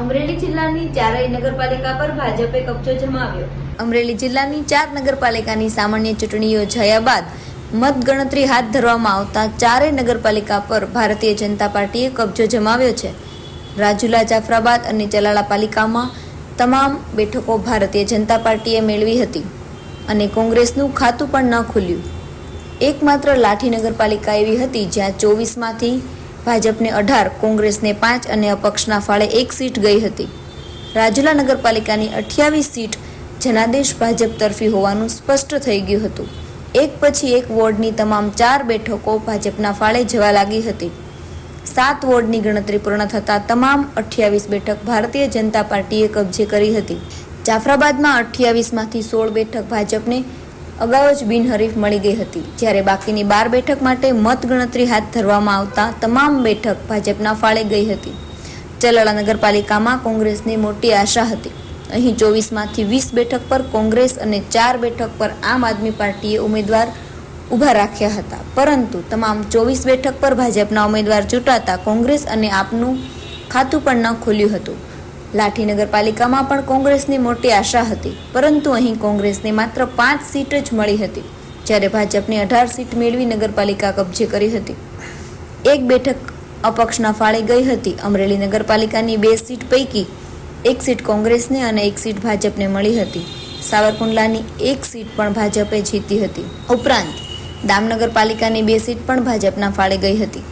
અમરેલી જિલ્લાની ચારેય નગરપાલિકા પર ભાજપે કબજો જમાવ્યો. અમરેલી જિલ્લાની ચાર નગરપાલિકાની સામાન્ય ચૂંટણી યોજાયા બાદ મતગણતરી હાથ ધરવામાં આવતા ચારેય નગરપાલિકા પર ભારતીય જનતા પાર્ટીએ કબજો જમાવ્યો છે. રાજુલા, જાફરાબાદ અને ચલાલા પાલિકામાં તમામ બેઠકો ભારતીય જનતા પાર્ટીએ મેળવી હતી અને કોંગ્રેસનું ખાતું પણ ન ખુલ્યું. એકમાત્ર લાઠી નગરપાલિકા એવી હતી જ્યાં ચોવીસમાંથી ભાજપને અઢાર, કોંગ્રેસને પાંચ અને અપક્ષના ફાળે એક સીટ ગઈ હતી. રાજુલા નગરપાલિકાની અઠ્યાવીસ સીટ જનાદેશ ભાજપ તરફી હોવાનું સ્પષ્ટ થઈ ગયું હતું. એક પછી એક વોર્ડની તમામ ચાર બેઠકો ભાજપના ફાળે જવા લાગી હતી. સાત વોર્ડની ગણતરી પૂર્ણ થતાં તમામ અઠ્યાવીસ બેઠક ભારતીય જનતા પાર્ટીએ કબજે કરી હતી. જાફરાબાદમાં અઠ્યાવીસમાંથી સોળ બેઠક ભાજપને અગાઉ જ બિનહરીફ મળી ગઈ હતી. જ્યારે બાકીની બાર બેઠક માટે મતગણતરી હાથ ધરવામાં આવતા તમામ બેઠક ભાજપના ફાળે ગઈ હતી. ચલાળા નગરપાલિકામાં કોંગ્રેસની મોટી આશા હતી. અહીં ચોવીસમાંથી વીસ બેઠક પર કોંગ્રેસ અને ચાર બેઠક પર આમ આદમી પાર્ટીએ ઉમેદવાર ઊભા રાખ્યા હતા. પરંતુ તમામ ચોવીસ બેઠક પર ભાજપના ઉમેદવાર ચૂંટાતા કોંગ્રેસ અને આપનું ખાતું પણ ન ખુલ્યું હતું. લાઠી નગરપાલિકામાં પણ કોંગ્રેસની મોટી આશા હતી, પરંતુ અહીં કોંગ્રેસને માત્ર પાંચ સીટ જ મળી હતી, જ્યારે ભાજપને અઢાર સીટ મેળવી નગરપાલિકા કબજે કરી હતી. એક બેઠક અપક્ષના ફાળે ગઈ હતી, અમરેલી નગરપાલિકાની બે સીટ પૈકી એક સીટ કોંગ્રેસને અને એક સીટ ભાજપને મળી હતી. સાવરકુંડલાની એક સીટ પણ ભાજપે જીતી હતી. ઉપરાંત દામનગર પાલિકાની બે સીટ પણ ભાજપના ફાળે ગઈ હતી.